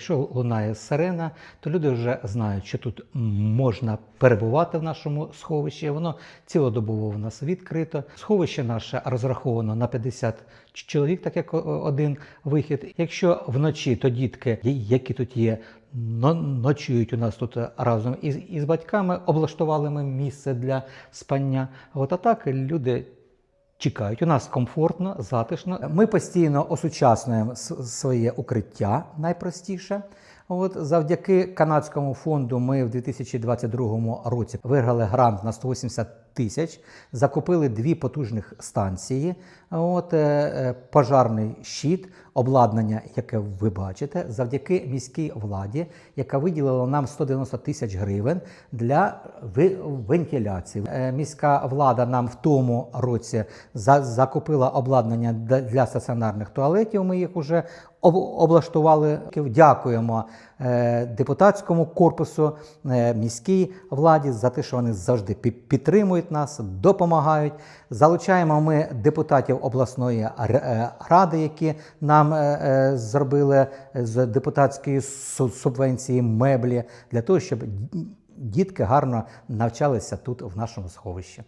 Якщо лунає сирена, то люди вже знають, що тут можна перебувати в нашому сховищі. Воно цілодобово в нас відкрито. Сховище наше розраховано на 50 чоловік, так як один вихід. Якщо вночі, то дітки, які тут є, ночують у нас тут разом із, із батьками, облаштували ми місце для спання. От а так люди чекають. У нас комфортно, затишно. Ми постійно осучаснюємо своє укриття найпростіше. От завдяки канадському фонду ми в 2022 році виграли грант на 180 тисяч, закупили дві потужних станції. От е, е, пожарний щит, обладнання, яке ви бачите, завдяки міській владі, яка виділила нам 190 тисяч гривень для вентиляції. Е, Міська влада нам в тому році за- закупила обладнання для- стаціонарних туалетів. Ми їх об- облаштували. Дякуємо е, депутатському корпусу, е, міській владі за те, що вони завжди пі- підтримують нас, допомагають. Залучаємо ми депутатів обласної е, ради, які нам зробили з депутатської субвенції меблі для того, щоб дітки гарно навчалися тут в нашому сховищі.